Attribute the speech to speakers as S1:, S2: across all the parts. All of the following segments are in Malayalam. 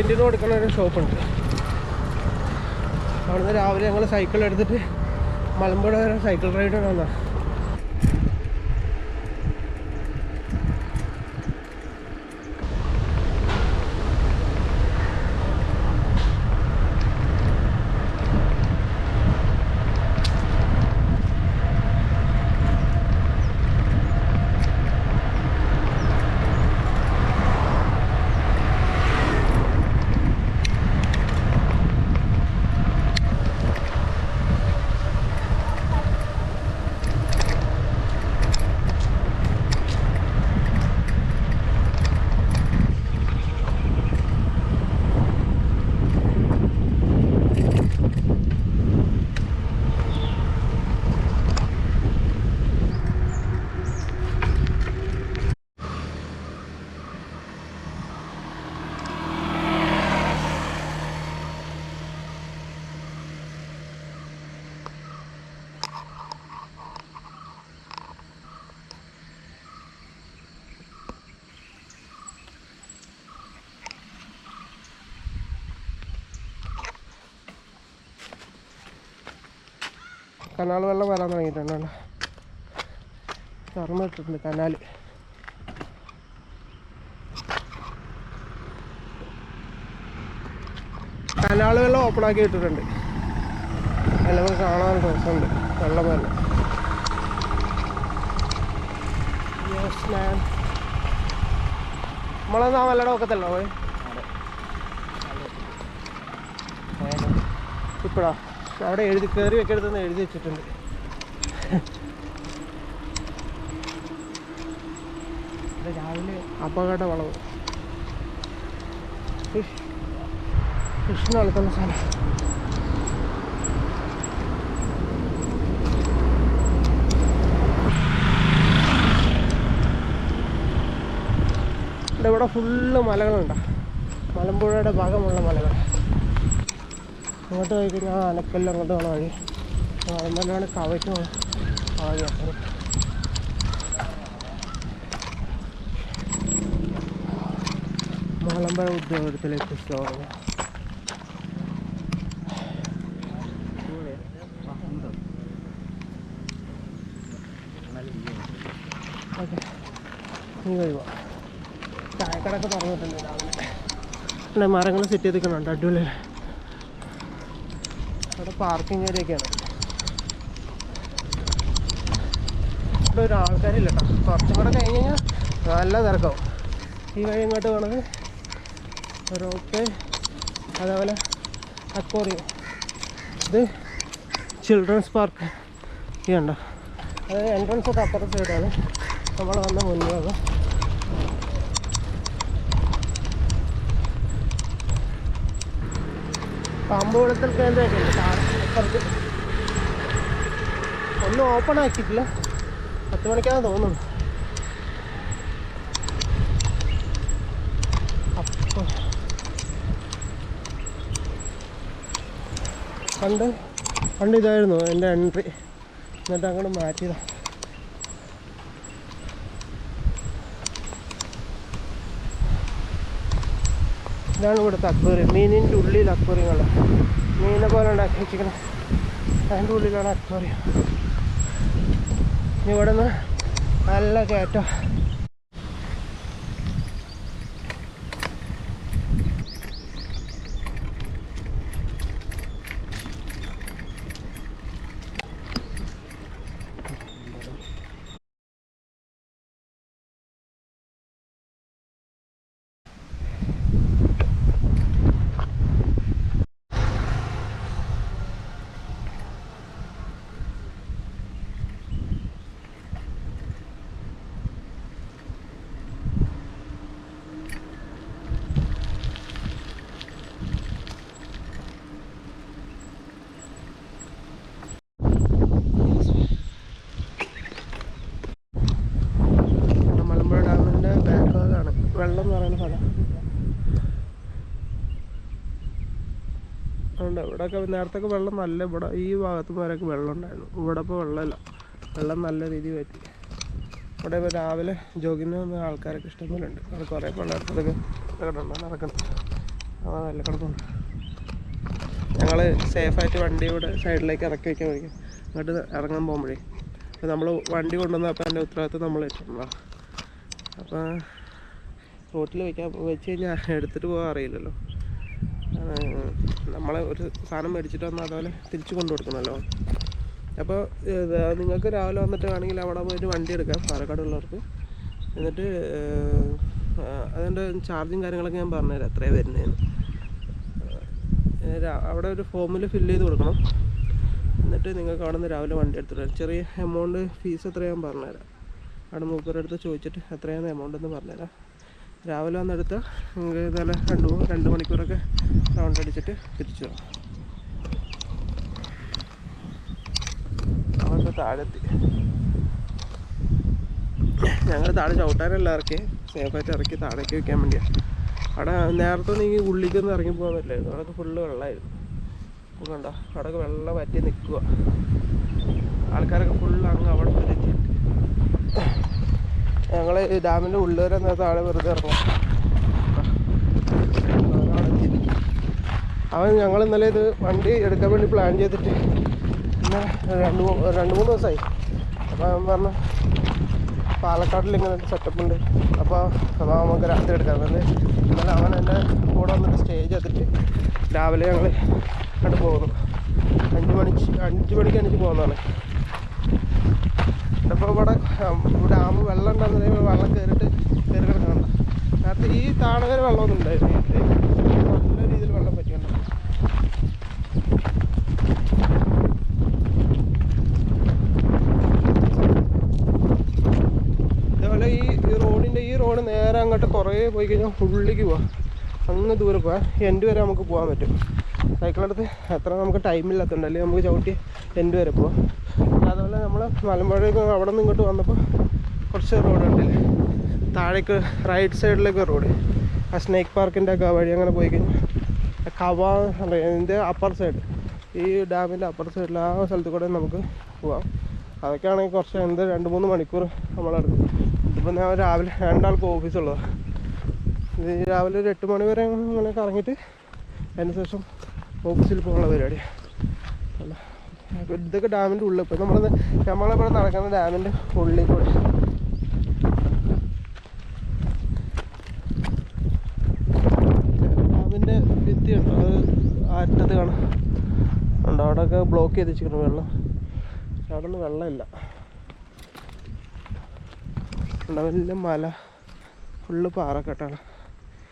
S1: റെന്റിന് കൊടുക്കുന്ന ഒരു ഷോപ്പുണ്ട് അവിടുന്ന് രാവിലെ ഞങ്ങൾ സൈക്കിൾ എടുത്തിട്ട് മലമ്പുഴ വരെ സൈക്കിൾ റൈഡ് വന്നാ കനാൽ വെള്ളം വരാൻ തുടങ്ങിയിട്ടുണ്ട് തുറന്നിട്ടിട്ടുണ്ട് കനാൽ കനാൽ വെള്ളം ഓപ്പൺ ആക്കി ഇട്ടിട്ടുണ്ട്. എല്ലാം കാണാൻ രസമുണ്ട് വെള്ളം മാൻ നമ്മളെന്നാ വല്ലടം ഒക്കത്തല്ലോ പോയി ഇപ്പഴാ? അവിടെ എഴുതി കയറി വെക്കരുതെന്ന് എഴുതി വെച്ചിട്ടുണ്ട്. രാവിലെ അപകട വളവ് ഫിഷ് ഫിഷിന് വളർത്തുന്ന സ്ഥലം ഇവിടെ ഇവിടെ ഫുള്ള് മലകളുണ്ട്. മലമ്പുഴയുടെ ഭാഗമുള്ള മലകൾ. അങ്ങോട്ട് പോയി കഴിഞ്ഞാൽ അനക്കെല്ലാം അങ്ങോട്ട് പോകണ വഴി. മലമ്പലാണ് കവയ്ക്ക് വഴി അപ്പം മലമ്പഴ ഉദ്യോഗത്തിലേക്ക് സ്വാഗതം. ഓക്കെ. നീ കഴിവാ ചായക്കടയൊക്കെ തുറന്നിട്ടുണ്ട് രാവിലെ മരങ്ങൾ സെറ്റ് ചെയ്തിരിക്കുന്നുണ്ട് അടിപൊളി അവിടെ പാർക്കിംഗ് ഏരിയയൊക്കെയാണ് ഇവിടെ ഒരു ആൾക്കാരില്ല കേട്ടോ കുറച്ചും കൂടെ കഴിഞ്ഞ് കഴിഞ്ഞാൽ നല്ല തിരക്കാവും. ഈ വഴി ഇങ്ങോട്ട് പോണത് റോപ്പ് അതേപോലെ അക്വോറിയം. ഇത് ചിൽഡ്രൻസ് പാർക്ക് ഈ ഉണ്ടോ അതായത് എൻട്രൻസ് ഒക്കെ അപ്പുറത്ത് സൈഡാണ് നമ്മൾ വന്ന മുൻഭാഗം പാമ്പ് വെളുത്തൽ കേന്ദ്രമൊക്കെ ഉണ്ട് ഒന്നും ഓപ്പൺ ആക്കിയിട്ടില്ല. പത്ത് മണിക്കാണ് തോന്നുന്നു. അപ്പോൾ പണ്ട് പണ്ട് ഇതായിരുന്നു എന്റെ എൻട്രി എന്നിട്ട് അങ്ങോട്ട് മാറ്റിയതാണ് ഇതാണ് ഇവിടുത്തെ അക്വേറിയം. മീനിന്റെ ഉള്ളിൽ അക്വേറിയങ്ങൾ. മീനെ പോലെ ഉണ്ടാക്കി വെച്ചിരിക്കണം. അതിന്റെ ഉള്ളിലാണ് അക്വേറിയം. ഇവിടെ നിന്ന് നല്ല കയറ്റം നമ്മുടെ മലമ്പുഴ ഡാമിന്റെ ബാക്ക് ഭാഗമാണ് വെള്ളം എന്ന് പറയുന്ന സ്ഥലം ഉണ്ട് ഇവിടെയൊക്കെ നേരത്തെ വെള്ളം നല്ല ഇവിടെ ഈ ഭാഗത്ത് വരെയൊക്കെ വെള്ളം ഉണ്ടായിരുന്നു. ഇവിടെ ഇപ്പോൾ വെള്ളമില്ല. വെള്ളം നല്ല രീതിയിൽ പറ്റി ഇവിടെ ഇപ്പോൾ രാവിലെ ജോഗിന് വന്ന ആൾക്കാരൊക്കെ ഇഷ്ടംപോലെ ഉണ്ട് അവിടെ കുറേ പിള്ളേർക്കൊക്കെ കിടന്നു നടക്കുന്നു. ആ നല്ല കിടക്കുന്നു ഞങ്ങൾ സേഫായിട്ട് വണ്ടി ഇവിടെ സൈഡിലേക്ക് ഇറക്കി വയ്ക്കാൻ വേണ്ടി അങ്ങോട്ട് ഇറങ്ങാൻ പോകുമ്പോഴേ. അപ്പോൾ നമ്മൾ വണ്ടി കൊണ്ടുവന്നപ്പോൾ അതിന്റെ ഉത്തരവാദിത്വം നമ്മൾ ഏറ്റിട്ടുണ്ടോ അപ്പോൾ റോട്ടിൽ വെക്കാൻ വെച്ച് കഴിഞ്ഞാൽ എടുത്തിട്ട് പോകാൻ അറിയില്ലല്ലോ. നമ്മൾ ഒരു സാധനം മേടിച്ചിട്ട് വന്നാൽ അതുപോലെ തിരിച്ചു കൊണ്ടു കൊടുക്കണമല്ലോ അപ്പോൾ നിങ്ങൾക്ക് രാവിലെ വന്നിട്ട് വേണമെങ്കിൽ അവിടെ പോയിട്ട് വണ്ടി എടുക്കാം പാലക്കാടുള്ളവർക്ക് എന്നിട്ട് അതിന്റെ ചാർജും കാര്യങ്ങളൊക്കെ ഞാൻ പറഞ്ഞുതരാം എത്രയാണ് വരുന്നതെന്ന് അവിടെ ഒരു ഫോമിൽ ഫില്ല് ചെയ്ത് കൊടുക്കണം. എന്നിട്ട് നിങ്ങൾക്ക് അവിടെ നിന്ന് രാവിലെ വണ്ടി എടുത്തിട്ട് ചെറിയ എമൗണ്ട് ഫീസ് എത്രയാണ് പറഞ്ഞുതരാം. അവിടെ മൂപ്പരുടെ അടുത്ത് ചോദിച്ചിട്ട് എത്രയാണ് എമൗണ്ട് എന്ന് പറഞ്ഞുതരാം. രാവിലെ വന്നെടുത്ത് നല്ല രണ്ട് രണ്ട് മണിക്കൂറൊക്കെ റൗണ്ട് അടിച്ചിട്ട് തിരിച്ചു പോകാം താഴെത്തി. ഞങ്ങൾ താഴെ ചവിട്ടാനല്ല ഇറക്കി. സേഫായിട്ട് ഇറക്കി താഴേക്ക് വെക്കാൻ വേണ്ടിയാണ് അവിടെ നേരത്തെ നീ ഉള്ളിക്കൊന്നും ഇറങ്ങി പോകാൻ പറ്റില്ലായിരുന്നു അവിടെ ഫുള്ള് വെള്ളമായിരുന്നു കണ്ടോ? അവിടെ വെള്ളം പറ്റി നിൽക്കുക ആൾക്കാരൊക്കെ ഫുള്ള് അങ്ങ് അവിടെ വരെ എത്തിയിട്ടുണ്ട് ഞങ്ങൾ ഡാമിന്റെ ഉള്ളിൽ വരെ താഴെ വെറുതെ ഇറങ്ങും. അവൻ ഞങ്ങൾ ഇന്നലെ ഇത് വണ്ടി എടുക്കാൻ വേണ്ടി പ്ലാൻ ചെയ്തിട്ട് പിന്നെ രണ്ട് മൂന്ന് രണ്ട് മൂന്ന് ദിവസമായി അപ്പോൾ അവൻ പറഞ്ഞു പാലക്കാട്ടിൽ ഇങ്ങനെ സെറ്റപ്പ് ഉണ്ട്. അപ്പോൾ അപ്പോൾ നമുക്ക് രാത്രി എടുക്കാൻ വേണ്ടി ഇന്നലെ അവൻ എന്റെ കൂടെ വന്നിട്ട് സ്റ്റേ ചെയ്തിട്ട് രാവിലെ ഞങ്ങൾ അങ്ങോട്ട് പോകുന്നു അഞ്ച് മണിക്ക് അഞ്ച് മണിക്ക് എനിക്ക് പോകുന്നതാണ് അപ്പോൾ ഇവിടെ ഡാം വെള്ളം ഉണ്ടെന്ന് പറയുമ്പോൾ വെള്ളം കയറിയിട്ട് കയറി കിടക്കുന്നുണ്ട്. നേരത്തെ ഈ താണകര വെള്ളമൊന്നും ഉണ്ടായിരുന്നു നല്ല രീതിയിൽ വെള്ളം പറ്റിയുണ്ട് ഇതേപോലെ ഈ റോഡിന്റെ ഈ റോഡ് നേരെ അങ്ങോട്ട് കുറേ പോയി കഴിഞ്ഞാൽ ഉള്ളിലേക്ക് പോവാം. അങ്ങ് ദൂരെ പോവാം. എന്റെ വരെ നമുക്ക് പോകാൻ പറ്റും. സൈക്കിളെടുത്ത് എത്ര നമുക്ക് ടൈമില്ലാത്തതുണ്ട് അല്ലെങ്കിൽ നമുക്ക് ചവിട്ടി എന്റെ വരെ പോവാം. അതുപോലെ നിന്ന് അവിടെ നിന്ന് ഇങ്ങോട്ട് വന്നപ്പോൾ കുറച്ച് റോഡ് താഴേക്ക് റൈറ്റ് സൈഡിലേക്ക് റോഡ് ആ സ്നേക്ക് പാർക്കിന്റെ ഒക്കെ വഴി അങ്ങനെ പോയി കഴിഞ്ഞാൽ കവ ഇതിന്റെ അപ്പർ സൈഡ് ഈ ഡാമിന്റെ അപ്പർ സൈഡിൽ ആ സ്ഥലത്ത് കൂടെ നമുക്ക് പോവാം. അതൊക്കെയാണെങ്കിൽ കുറച്ച് എന്ത് രണ്ട് മൂന്ന് മണിക്കൂർ നമ്മളെടുക്കും ഇതിപ്പോൾ ഞാൻ രാവിലെ രണ്ടാൾക്ക് ഓഫീസുള്ളതാണ് ഇത് രാവിലെ ഒരു എട്ട് മണി വരെ ഇങ്ങനെ കറങ്ങിയിട്ട് അതിന് ശേഷം ഓഫീസിൽ പോകാനുള്ള പരിപാടിയാണ് അല്ല. ഇതൊക്കെ ഡാമിന്റെ ഉള്ളിൽ ഇപ്പോൾ നമ്മൾ നമ്മളിവിടെ നടക്കുന്ന ഡാമിന്റെ ഉള്ളിൽ കൂടെ ഡാമിന്റെ ഭിത്തി ഉണ്ടോ? അത് ആ അറ്റത്ത് കാണാം. ഉണ്ടോ അവിടെയൊക്കെ ബ്ലോക്ക് ചെയ്ത് വെച്ചിരിക്കുന്നു വെള്ളം. പക്ഷെ അവിടെ ഒന്നും വെള്ളമില്ല വലിയ മല. ഫുള്ള് പാറക്കെട്ടാണ്.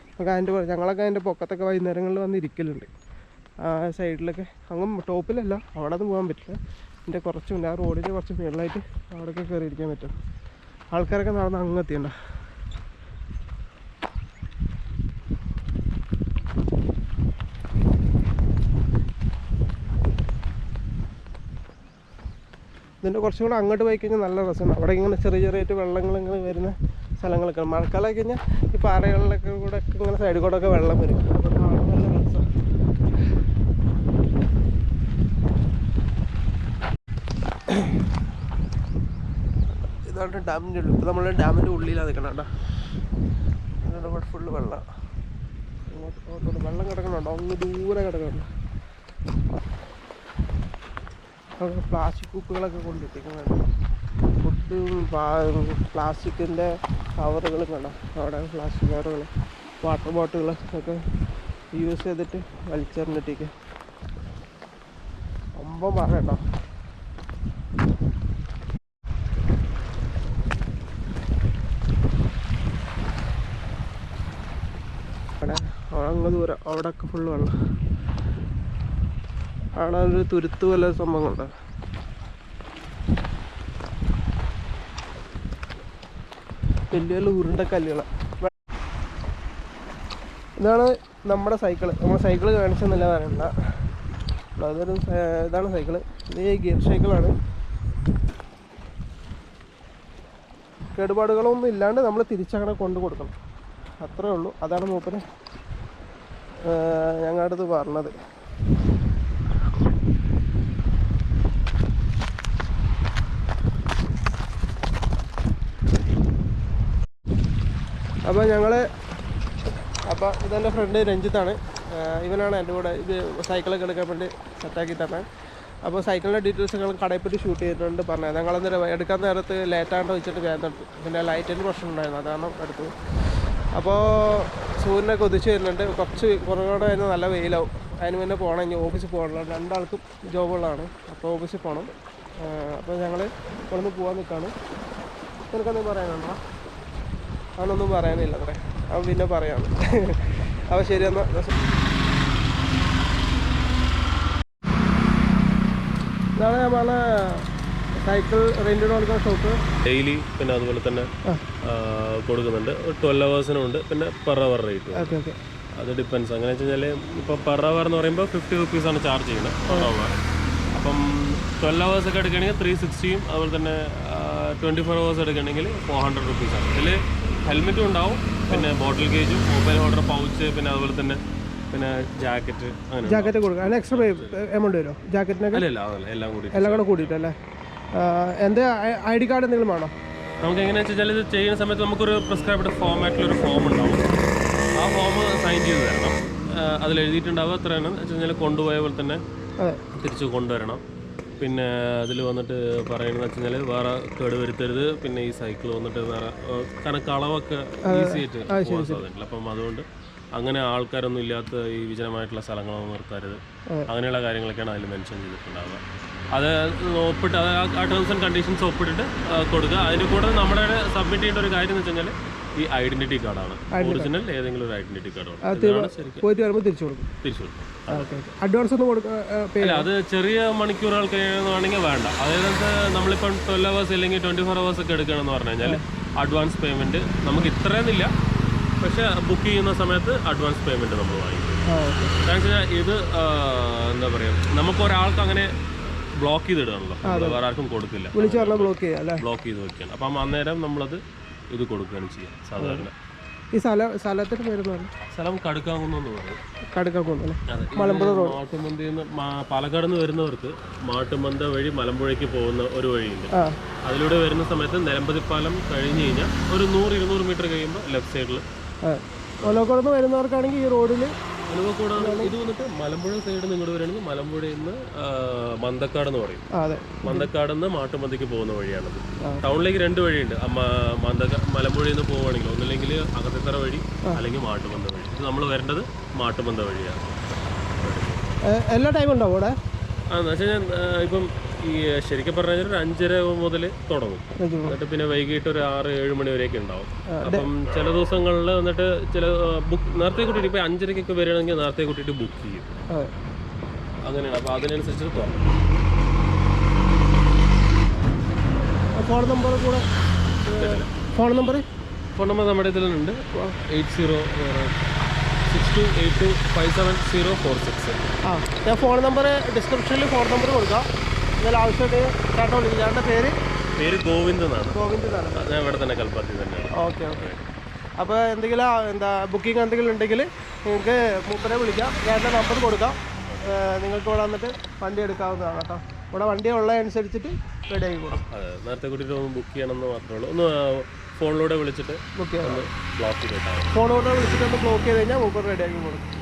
S1: നമുക്ക് അതിന്റെ ഞങ്ങളൊക്കെ അതിന്റെ പൊക്കത്തൊക്കെ വൈകുന്നേരങ്ങളിൽ വന്ന് ഇരിക്കലുണ്ട്. സൈഡിലൊക്കെ. അങ്ങ് ടോപ്പിലല്ല. അവിടെ നിന്ന് പോകാൻ പറ്റില്ല. എന്റെ കുറച്ച് മുന്നേ ആ റോഡിന്റെ കുറച്ച് മുകളിലായിട്ട് അവിടെയൊക്കെ കയറിയിരിക്കാൻ പറ്റും. ആൾക്കാരൊക്കെ നടന്ന് അങ്ങ് എത്തിയണ്ട ഇതിന്റെ കുറച്ചും കൂടെ അങ്ങോട്ട് പോയി കഴിഞ്ഞാൽ നല്ല രസമാണ്. അവിടെ ഇങ്ങനെ ചെറിയ ചെറിയായിട്ട് വെള്ളങ്ങൾ ഇങ്ങനെ വരുന്ന സ്ഥലങ്ങളൊക്കെ. മഴക്കാലമായി കഴിഞ്ഞാൽ ഈ പാറകളിലൊക്കെ കൂടെ ഇങ്ങനെ സൈഡിൽ കൂടെ ഒക്കെ വെള്ളം വരും അപ്പോൾ കാണാൻ നല്ല രസമാണ് ഇതാണ് ഡാമിന്റെ ഉള്ളിൽ. ഇപ്പോൾ നമ്മൾ ഡാമിന്റെ ഉള്ളിലാണ് നിൽക്കണം കേട്ടോ. അതുകൊണ്ട് ഇവിടെ ഫുള്ള് വെള്ളം. ഇങ്ങോട്ട് വെള്ളം കിടക്കണുണ്ടോ? അങ്ങ് ദൂരെ കിടക്കണുണ്ടോ. പ്ലാസ്റ്റിക് കൂപ്പുകളൊക്കെ കൊണ്ടിട്ടിരിക്കുന്നുണ്ട്. ഫുഡും പ്ലാസ്റ്റിക്കിന്റെ കവറുകളും കണ്ടോ? അവിടെ പ്ലാസ്റ്റിക് കവറുകൾ വാട്ടർ ബോട്ടിലുകൾ ഒക്കെ യൂസ് ചെയ്തിട്ട് വലിച്ചെറിഞ്ഞിട്ടേക്ക് ഒമ്പം മറ കേട്ടോ അവിടെ അങ്ങ് ദൂരം അവിടെയൊക്കെ ഫുള്ള് വെള്ളം. അവിടെ ഒരു തുരുത്ത് പോലെ ഒരു സംഭവം ഉണ്ടോ വലിയ വലിയ ഉരുണ്ട കല്ലുകൾ ഇതാണ് നമ്മുടെ സൈക്കിൾ നമ്മുടെ സൈക്കിൾ കാണിച്ചെന്നല്ല പറയണ്ട അതൊരു ഇതാണ് സൈക്കിൾ ഇത് ഗിയർ സൈക്കിളാണ് കേടുപാടുകളൊന്നും ഇല്ലാണ്ട് നമ്മൾ തിരിച്ചങ്ങനെ കൊണ്ടു കൊടുക്കണം. അത്രേ ഉള്ളൂ. അതാണ് മൂപ്പര് ഞങ്ങളുടെ അടുത്ത് പറഞ്ഞത്. അപ്പോൾ ഞങ്ങൾ അപ്പോൾ ഇതെന്റെ ഫ്രണ്ട് രഞ്ജിത്താണ്. ഇവനാണ് എന്റെ കൂടെ ഇത് സൈക്കിളൊക്കെ എടുക്കാൻ വേണ്ടി സെറ്റാക്കി തന്നെ അപ്പോൾ സൈക്കിളിന്റെ ഡീറ്റെയിൽസ് ഞങ്ങൾ കടയിൽ ഷൂട്ട് ചെയ്തിട്ടുണ്ട് പറഞ്ഞത്. ഞങ്ങളന്നേരം എടുക്കാൻ നേരത്ത് ലേറ്റാണ്ട് വെച്ചിട്ട് വേദന എടുത്തു പിന്നെ ലൈറ്റിന്റെ പ്രശ്നം ഉണ്ടായിരുന്നു. അതാണ് എടുത്തു അപ്പോൾ സൂര്യനൊക്കെ ഉദിച്ച് വരുന്നുണ്ട്. കുറച്ച് കുറവുകൂടെ കഴിഞ്ഞാൽ നല്ല വെയിലാവും. അതിന് മുന്നേ പോകണം. ഇനി ഓഫീസിൽ പോകണം. രണ്ടാൾക്കും ജോബുള്ളതാണ് അപ്പോൾ ഓഫീസിൽ പോകണം. അപ്പോൾ ഞങ്ങൾ ഇവിടുന്ന് പോകാൻ നിൽക്കുകയാണ് നിനക്കൊന്നും പറയാനുണ്ടോ? അവനൊന്നും പറയാനില്ല അത്രേ. അവൻ പിന്നെ പറയാം. അപ്പോൾ ശരി എന്നാൽ ഇതാണ് ഞാൻ പറഞ്ഞ സൈക്കിൾ റെന്റിന് കൊടുക്കുന്ന ഷോപ്പ്
S2: ഡെയിലി പിന്നെ അതുപോലെ തന്നെ കൊടുക്കുന്നുണ്ട്. ട്വൽവ് അവേഴ്സിനും ഉണ്ട്. പിന്നെ per hour rate
S1: okay okay
S2: അത് ഡിപ്പെൻസ് അങ്ങനെ വെച്ച് കഴിഞ്ഞാൽ ഇപ്പോൾ പെർ അവർ എന്ന് പറയുമ്പോൾ ഫിഫ്റ്റി റുപ്പീസാണ് ചാർജ് ചെയ്യുന്നത് പെർ അവർ അപ്പം ട്വൽവ് അവേഴ്സ് ഒക്കെ എടുക്കുകയാണെങ്കിൽ ത്രീ സിക്സ്റ്റിയും അതുപോലെ തന്നെ ട്വന്റി ഫോർ അവേഴ്സ് എടുക്കുകയാണെങ്കിൽ ഫോർ ഹൺഡ്രഡ് റുപ്പീസാണ് ഇതിൽ ഹെൽമെറ്റും ഉണ്ടാവും. പിന്നെ ബോട്ടിൽ കേജും മൊബൈൽ ഹോൾഡർ പൗച്ച് പിന്നെ അതുപോലെ തന്നെ പിന്നെ ജാക്കറ്റ് അങ്ങനെ
S1: ജാക്കറ്റ് കൊടുക്കുക. എക്സ്ട്രാ എമൗണ്ട് വരുമോ? ജാക്കറ്റിനൊക്കെ
S2: എല്ലാം കൂടി.
S1: എല്ലാം കൂടെ കൂടിയിട്ടല്ലേ? എന്റെ ഐ ഡി കാർഡ് എന്തെങ്കിലും വേണോ?
S2: നമുക്ക് എങ്ങനെയാണെന്ന് വെച്ചാൽ ഇത് ചെയ്യുന്ന സമയത്ത് നമുക്കൊരു പ്രിസ്ക്രൈബ്ഡ് ഫോമാറ്റിലൊരു ഫോം ഉണ്ടാവും. ആ ഫോം സൈൻ ചെയ്ത് തരണം. അതിൽ എഴുതിയിട്ടുണ്ടാവുക എത്രയാണ് വെച്ച് കഴിഞ്ഞാൽ കൊണ്ടുപോയ പോലെ തന്നെ തിരിച്ച് കൊണ്ടുവരണം. പിന്നെ അതിൽ വന്നിട്ട് പറയുന്നത് വെച്ച് കഴിഞ്ഞാൽ വേറെ കേട് വരുത്തരുത്. പിന്നെ ഈ സൈക്കിൾ വന്നിട്ട് വേറെ കണക്ക് കാരണം കളവൊക്കെ ഈസി ആയിട്ട് പോകാൻ സാധ്യതയില്ല അപ്പം അതുകൊണ്ട് അങ്ങനെ ആൾക്കാരൊന്നും ഇല്ലാത്ത ഈ വിജനമായിട്ടുള്ള സ്ഥലങ്ങളൊന്നും നിർത്തരുത്. അങ്ങനെയുള്ള കാര്യങ്ങളൊക്കെയാണ് അതിൽ മെൻഷൻ ചെയ്തിട്ടുണ്ടാവുക. അത് ഒപ്പിട്ട് അത് ആ- ടേംസ് ആൻഡ് കണ്ടീഷൻസ് ഒപ്പിട്ടിട്ട് കൊടുക്കുക. അതിന്റെ കൂടെ നമ്മുടെ സബ്മിറ്റ് ചെയ്യേണ്ട ഒരു കാര്യം എന്ന് വെച്ച് കഴിഞ്ഞാൽ ഈ ഐഡന്റിറ്റി കാർഡാണ് ഒറിജിനൽ ഏതെങ്കിലും ഒരു ഐഡന്റിറ്റി കാർഡ് ഇതാണ് ശരിക്കും
S1: പോയിട്ട് വരുമ്പോൾ തിരിച്ചു കൊടുക്കും.
S2: തിരിച്ചു കൊടുക്കും.
S1: അഡ്വാൻസ് ഒന്നും കൊടുക്കുക
S2: അത് ചെറിയ മണിക്കൂറുകൾ വേണമെങ്കിൽ വേണ്ട. അതായത് നമ്മളിപ്പം ട്വൽവ് അവേഴ്സ് അല്ലെങ്കിൽ ട്വന്റി ഫോർ അവേഴ്സ് ഒക്കെ എടുക്കുകയാണെന്ന് പറഞ്ഞു കഴിഞ്ഞാൽ അഡ്വാൻസ് പേയ്മെന്റ് നമുക്ക് ഇത്രയെന്നില്ല പക്ഷേ ബുക്ക് ചെയ്യുന്ന സമയത്ത് അഡ്വാൻസ് പേയ്മെന്റ് നമ്മൾ വാങ്ങിക്കും. കാരണം ഇത് എന്താ പറയുക നമുക്ക് ഒരാൾക്ക് അങ്ങനെ ബ്ലോക്ക് ചെയ്തിടാണല്ലോ വേറെ ആർക്കും കൊടുക്കില്ല.
S1: വിളിച്ച് പറഞ്ഞാൽ ബ്ലോക്ക് ചെയ്യാം അല്ലേ?
S2: ബ്ലോക്ക് ചെയ്ത് വെക്കുകയാണ്. അപ്പം അന്നേരം നമ്മളത് ഇത് കൊടുക്കുകയാണ് ചെയ്യുക സാധാരണ.
S1: ഈ സ്ഥലം സ്ഥലത്തിന് പേര്
S2: സ്ഥലം കടുക്കാകുന്നെന്ന് പറയും. മലമ്പുഴ റോഡ്. നിന്ന് പാലക്കാട് നിന്ന് വരുന്നവർക്ക് മാട്ടുമന്ത വഴി മലമ്പുഴയ്ക്ക് പോകുന്ന ഒരു വഴിയുണ്ട്. അതിലൂടെ വരുന്ന സമയത്ത് നിലമ്പതിപ്പാലം കഴിഞ്ഞു കഴിഞ്ഞാൽ ഒരു നൂറ് ഇരുന്നൂറ് മീറ്റർ കഴിയുമ്പോൾ ലെഫ്റ്റ് സൈഡിൽ
S1: നിന്ന് വരുന്നവർക്കാണെങ്കിൽ ഈ റോഡിൽ
S2: അനുഭവക്കൂടാണ് ഇത് വന്നിട്ട് മലമ്പുഴ സൈഡ് നിങ്ങൾ വരികയാണെങ്കിൽ മലമ്പുഴയിൽ നിന്ന് മന്തക്കാട് എന്ന് പറയും. മന്തക്കാട് നിന്ന് മാട്ടുമന്തിക്ക് പോകുന്ന വഴിയാണത്. ടൗണിലേക്ക് രണ്ട് വഴിയുണ്ട്. മന്തക്ക മലമ്പുഴയിൽ നിന്ന് പോവുകയാണെങ്കിൽ ഒന്നില്ലെങ്കിൽ അകത്തിത്തറ വഴി അല്ലെങ്കിൽ മാട്ടുമന്ത വഴി. ഇത് നമ്മൾ വരേണ്ടത് മാട്ടുമന്ത വഴിയാണ്.
S1: എല്ലാ ടൈമും ഉണ്ടാവും ഇവിടെ
S2: ആ എന്നുവെച്ചാൽ ഇപ്പം ഈ ശരിക്കും പറഞ്ഞു കഴിഞ്ഞാൽ ഒരു അഞ്ചര മുതൽ തുടങ്ങും. എന്നിട്ട് പിന്നെ വൈകിട്ട് ഒരു ആറ് ഏഴ് മണി വരെയൊക്കെ ഉണ്ടാവും. അപ്പം ചില ദിവസങ്ങളിൽ വന്നിട്ട് ചില ബുക്ക് നേരത്തെ കൂട്ടിയിട്ട് ഇപ്പം അഞ്ചരക്കൊക്കെ വരികയാണെങ്കിൽ നേരത്തെ കൂട്ടിയിട്ട് ബുക്ക് ചെയ്യും. അങ്ങനെയാണ്. അപ്പോൾ അതിനനുസരിച്ച് തുറക്കും
S1: ഫോൺ നമ്പർ കൂടെ ഫോൺ നമ്പർ
S2: ഫോൺ നമ്പർ നമ്മുടെ ഇതിൽ ഉണ്ട്. Eight zero six two eight two five seven zero four six
S1: ആ ഞാൻ ഫോൺ നമ്പർ ഡിസ്ക്രിപ്ഷനിൽ ഫോൺ നമ്പർ കൊടുക്കാം. എന്തെങ്കിലും ആവശ്യമായിട്ട് ചേട്ടൻ വിളിക്കും ചേട്ടന്റെ പേര്?
S2: പേര് ഗോവിന്ദ് എന്നാണ്.
S1: ഗോവിന്ദ് എന്നാണ്.
S2: ഞാൻ ഇവിടെ തന്നെ കൽപ്പാത്തി തന്നെയാണ്.
S1: Okay okay. അപ്പോൾ എന്തെങ്കിലും എന്താ ബുക്കിംഗ് എന്തെങ്കിലും ഉണ്ടെങ്കിൽ നിങ്ങൾക്ക് മൂപ്പരെ വിളിക്കാം. ചേട്ടന്റെ നമ്പർ കൊടുക്കാം. നിങ്ങൾക്ക് ഇവിടെ വന്നിട്ട് വണ്ടി എടുക്കാവുന്നതാണ് കേട്ടോ. ഇവിടെ വണ്ടി ഉള്ളതനുസരിച്ചിട്ട് റെഡി ആയി കൊടുക്കും
S2: അതെ നേരത്തെ കൂട്ടിയിട്ട് ഒന്ന് ബുക്ക് ചെയ്യണമെന്ന് മാത്രമേ ഉള്ളൂ. ഒന്ന് ഫോണിലൂടെ വിളിച്ചിട്ട്
S1: ബുക്ക് ചെയ്യാം.
S2: ബ്ലോക്ക് ചെയ്തിട്ടാണ്
S1: ഓർഡർ വിളിച്ചിട്ട് ഒന്ന് ബ്ലോക്ക് ചെയ്ത് കഴിഞ്ഞാൽ മൂപ്പർ റെഡി ആക്കി കൊടുക്കും